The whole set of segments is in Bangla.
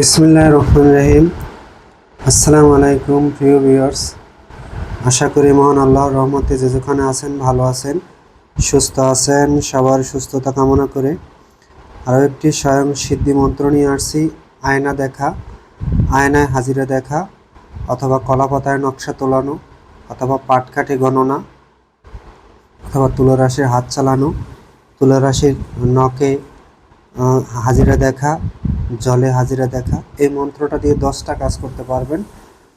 বিসমিল্লাহ রহমান রহিম আসসালামু আলাইকুম প্রিয় ভিউয়ার্স। আশা করি মহান আল্লাহ রহমতে যে যেখানে আছেন ভালো আছেন, সুস্থ আছেন, সবার সুস্থতা কামনা করে। আরও একটি স্বয়ং সিদ্ধি মন্ত্র নিয়ে আসছি, আয়না দেখা, আয়নায় হাজিরা দেখা, অথবা কলাপাতায় নকশা তোলানো, অথবা পাটকাঠি গণনা, অথবা তুলারাশির হাত চালানো, তুলারাশির নখে হাজিরা দেখা জলে হাজিরা দেখা। এই মন্ত্রটা দিয়ে দশটা কাজ করতে পারবেন।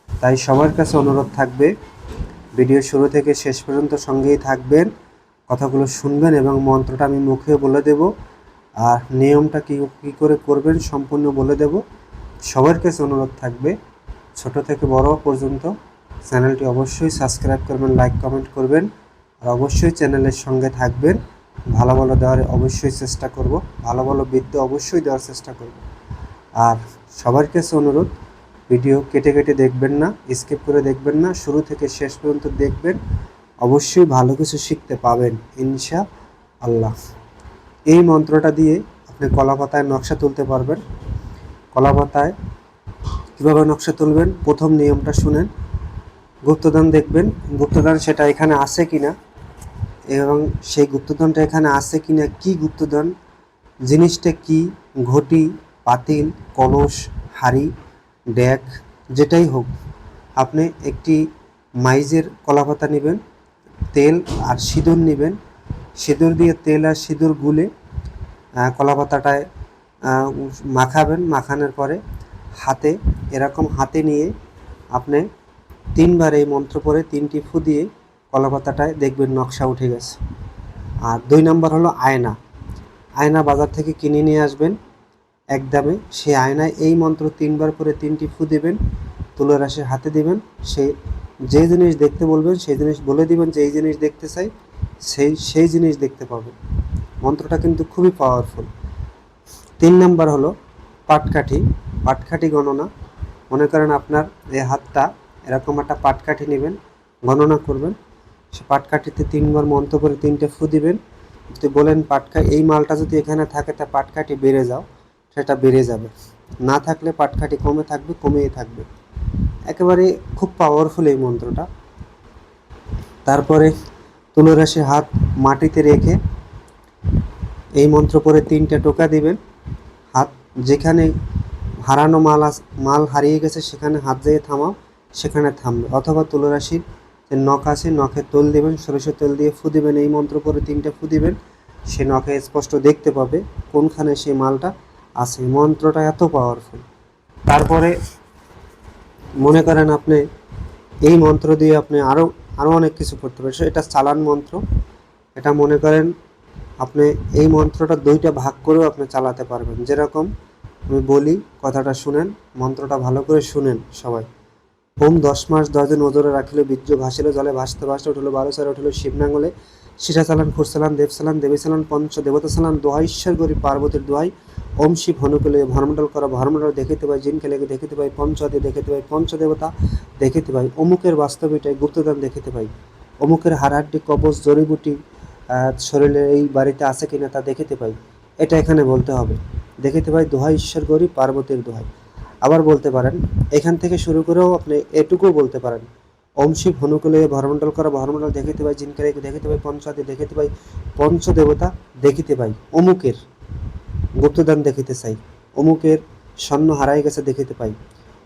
তাই সবার কাছে অনুরোধ থাকবে, ভিডিও শুরু থেকে শেষ পর্যন্ত সঙ্গেই থাকবেন, কথাগুলো শুনবেন এবং মন্ত্রটা আমি মুখে বলে দেব। আর নিয়মটা কী কী করে করবেন সম্পূর্ণ বলে দেব। সবার কাছে অনুরোধ থাকবে, ছোট থেকে বড় পর্যন্ত। চ্যানেলটি অবশ্যই সাবস্ক্রাইব করবেন, লাইক, কমেন্ট করবেন। আর অবশ্যই চ্যানেলের সঙ্গে থাকবেন। ভালো ভালো দেওয়ার অবশ্যই চেষ্টা করব। ভালো ভালো বিদ্যা অবশ্যই দেওয়ার চেষ্টা করব। আর সবার কাছে অনুরোধ, ভিডিও কেটে কেটে দেখবেন না স্কিপ করে দেখবেন না, শুরু থেকে শেষ পর্যন্ত দেখবেন। অবশ্যই ভালো কিছু শিখতে পাবেন, ইনশা আল্লাহ। এই মন্ত্রটা দিয়ে আপনি কলাপাতায় নকশা তুলতে পারবেন। কলাপাতায় কীভাবে নকশা তুলবেন? প্রথম নিয়মটা শুনেন। গুপ্তদান দেখবেন গুপ্তদান সেটা এখানে আছে কি না এবং সেই গুপ্তধনটা এখানে আছে কি না কী গুপ্তধন? জিনিসটা কি? ঘটি? পাতিল, কলস, হাড়ি ড্যাক যেটাই হোক, আপনি একটি মাইজের কলাপাতা নেবেন, তেল আর সিঁদুর নেবেন। সিঁদুর দিয়ে তেল আর সিঁদুর গুলে কলাপাতাটায় মাখাবেন। মাখানোর পরে হাতে, এরকম হাতে নিয়ে আপনি তিনবার এই মন্ত্র পড়ে তিনটি ফু দিয়ে কলাপাতাটায় দেখবেন নকশা উঠে গেছে। আর দুই নম্বর হলো আয়না। আয়না বাজার থেকে কিনে নিয়ে আসবেন। এক দামে সেই আয়নায় এই মন্ত্র তিনবার করে তিনটি ফু দেবেন তুলো হাতে দিবেন, সে যে জিনিস দেখতে বলবেন, সেই জিনিস বলে দিবেন যে এই জিনিস দেখতে চাই, সেই সেই জিনিস দেখতে পাবেন। মন্ত্রটা কিন্তু খুবই পাওয়ারফুল তিন নাম্বার হলো পাটকাঠি পাটকাঠি গণনা। মনে করেন আপনার এই হাতটা এরকম একটা পাটকাঠি নেবেন, গণনা করবেন। সে পাটকাঠিতে তিনবার মন্ত্র করে তিনটে ফু দিবেন। যদি বলেন পাটকা, এই মালটা যদি এখানে থাকে, তা পাটকাঠি বেড়ে যাও। সেটা বেড়ে যাবে। না থাকলে পাটকাঠি কমে থাকবে, কমেই থাকবে। একেবারে খুব পাওয়ারফুল এই মন্ত্রটা। তারপরে তুলরাশির হাত মাটিতে রেখে এই মন্ত্র করে তিনটে টোকা দিবেন। হাত যেখানে হারানো মাল মাল হারিয়ে গেছে, সেখানে হাত দিয়ে থামাও, সেখানে থামবে। অথবা তুলরাশির যে নখ আছে, নখে তেল দিবেন সরষের তেল দিয়ে ফু দিবেন, এই মন্ত্র করে তিনটে ফু দিবেন। সে নখে স্পষ্ট দেখতে পাবে কোনখানে সেই মালটা আছে মন্ত্রটা এত পাওয়ারফুল তারপরে মনে করেন আপনি, এই মন্ত্র দিয়ে আপনি আরও আরও অনেক কিছু করতে পারেন। এটা চালান মন্ত্র। এটা মনে করেন আপনি এই মন্ত্রটা দুইটা ভাগ করেও আপনি চালাতে পারবেন। যেরকম আমি বলি, কথাটা শুনেন, মন্ত্রটা ভালো করে শুনেন সবাই। ওম দশ মাস দশ দিন ওজরে রাখিলে বীর্য ভাসিল, জলে ভাসতে ভাসতে উঠল বারো সারে উঠল শিবনাঙ্গলে সীতা চালান খুরসালান দেব সালান দেবী সালান পঞ্চ দেবতা সালান দোহাই ঈশ্বর গরি পার্বতীর দোহাই। ওম শিব হনুকুলে ভরমণ্ডল করা ভরমণ্ডল দেখিতে পাই জিন খেলে দেখিতে পাই পঞ্চাদি দেখিতে পাই পঞ্চদেবতা দেখিতে পাই অমুকের বাস্তবিটাই গুপ্তদান দেখিতে পাই। অমুকের হাড়হাড্ডি কবচ জড়িবুটি আহ, শরীরে এই বাড়িতে আছে কিনা তা দেখিতে পাই। এটা এখানে বলতে হবে। দেখিতে পাই দোহাই ঈশ্বর গরি পার্বতীর দোহাই। আবার বলতে পারেন এখান থেকে শুরু করেও আপনি এটুকু বলতে পারেন। ওম শিব হনুকুলে ভরমণ্ডল করা ভরমণ্ডল দেখিতে পাই জিনকারে দেখিতে পাই পঞ্চাদি দেখিতে পাই পঞ্চদেবতা দেখিতে পাই অমুকের। গুপ্তদান দেখিতে চাই, অমুকের স্বর্ণ হারাই গেছে দেখিতে পাই।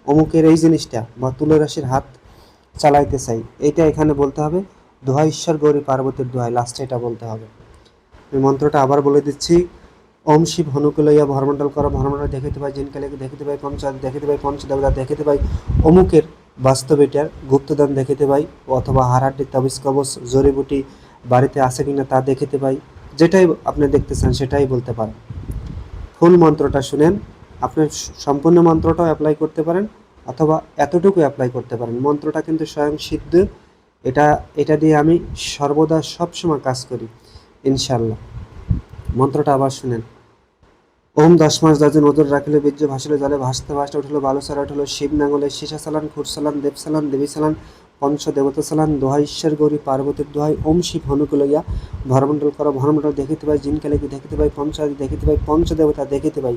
অমুকের এই জিনিসটা বা তুলো রাশির হাত চালাইতে চাই, এইটা এখানে বলতে হবে। দোহাই ঈশ্বর গৌরী পার্বতীর দোহাই লাস্টে এটা বলতে হবে। আমি মন্ত্রটা আবার বলে দিচ্ছি, ওম শিব হনুকুলইয়া ভরমণ্ডল কর, ভরমণ্ডল দেখিতে পাই জিনকালে দেখিতে পাই, পঞ্চ দেখিতে পাই, পঞ্চদেবতা দেখিতে পাই, অমুকের বাস্তব এটার গুপ্তদান দেখিতে পাই, অথবা হারাড্ডি তাবিজ, কবচ, জড়িবুটি বাড়িতে আছে কিনা তা দেখিতে পাই, যেটাই আপনি দেখতে চান সেটাই বলতে পারেন। ফুল মন্ত্রটা শুনেন। আপনি সম্পূর্ণ মন্ত্রটাও অ্যাপ্লাই করতে পারেন অথবা এতটুকু অ্যাপ্লাই করতে পারেন। মন্ত্রটা কিন্তু স্বয়ং সিদ্ধ। এটা এটা দিয়ে আমি সর্বদা সবসময় কাজ করি ইনশাল্লাহ মন্ত্রটা আবার শুনেন। ওম দশ মাস দশ দিন ওদের রাখিলে বীর্য ভাসিল জলে ভাসতে ভাসতে উঠল বালু সারা উঠল শিব নাঙ্গলে সীসা সালান খুরসালান দেব সালান, দেবী সালান পঞ্চ দেবতা চালান, দোহাই ঈশ্বর গৌরী পার্বতীর দোহাই, ওম শিব হনুকে লইয়া ভরমণ্ডল কর ভরমণ্ডল দেখিতে পাই জিনকালেকে দেখিতে পাই পঞ্চাদি দেখিতে পাই, পঞ্চদেবতা দেখিতে পাই,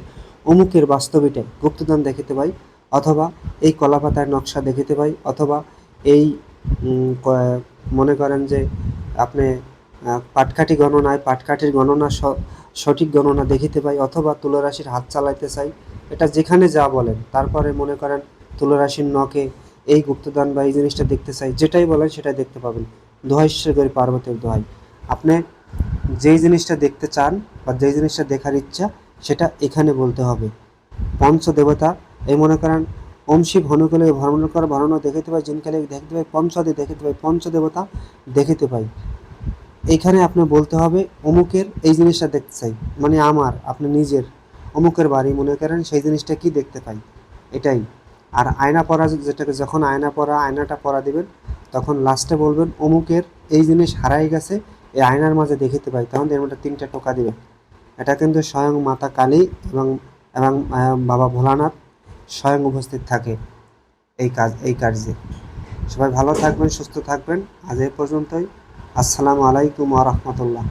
অমুকের বাস্তবিটাই গুপ্তদান দেখিতে পাই, অথবা এই কলাপাতার নকশা দেখিতে পাই, অথবা এই মনে করেন যে আপনি পাটকাঠি গণনায়, পাটকাঠির গণনা সঠিক গণনা দেখিতে পাই, অথবা তুলারাশির হাত চালাইতে চাই, এটা যেখানে যা বলেন, তারপরে মনে করেন তুলারাশির নখে এই গুপ্তদান বা এই জিনিসটা দেখতে চাই, যেটাই বলেন সেটাই দেখতে পাবেন। দোহাই ঈশ্বর গরি পার্বতীর দোহাই। আপনি যেই জিনিসটা দেখতে চান বা যেই জিনিসটা দেখার ইচ্ছা, সেটা এখানে বলতে হবে। পঞ্চ দেবতা এই মনে করেন, ওম শিব ভ্রমণ কর ভরণ দেখিতে পাই জিনকালে দেখিতে পাই, পঞ্চদে দেখিতে পাই, পঞ্চদেবতা দেখিতে পাই। এইখানে আপনি বলতে হবে, অমুকের এই জিনিসটা দেখতে চাই মানে আমার, আপনি নিজের। অমুকের বাড়ি মনে করেন, সেই জিনিসটা কি দেখতে পাই? এটাই। আর আয়না পরা যেটাকে যখন আয়না পরা, আয়নাটা পরা দিবেন, তখন লাস্টে বলবেন, অমুকের এই জিনিস হারাই গেছে, এই আয়নার মাঝে দেখিতে পাই। তখন এর মধ্যে তিনটা টোকা দিবেন। এটা কিন্তু স্বয়ং মাতা কালী এবং এবং বাবা ভোলানাথ স্বয়ং উপস্থিত থাকে এই কাজ এই কার্যে। সবাই ভালো থাকবেন, সুস্থ থাকবেন। আজ এই পর্যন্তই। আসসালামু আলাইকুম ওয়া রাহমাতুল্লাহ।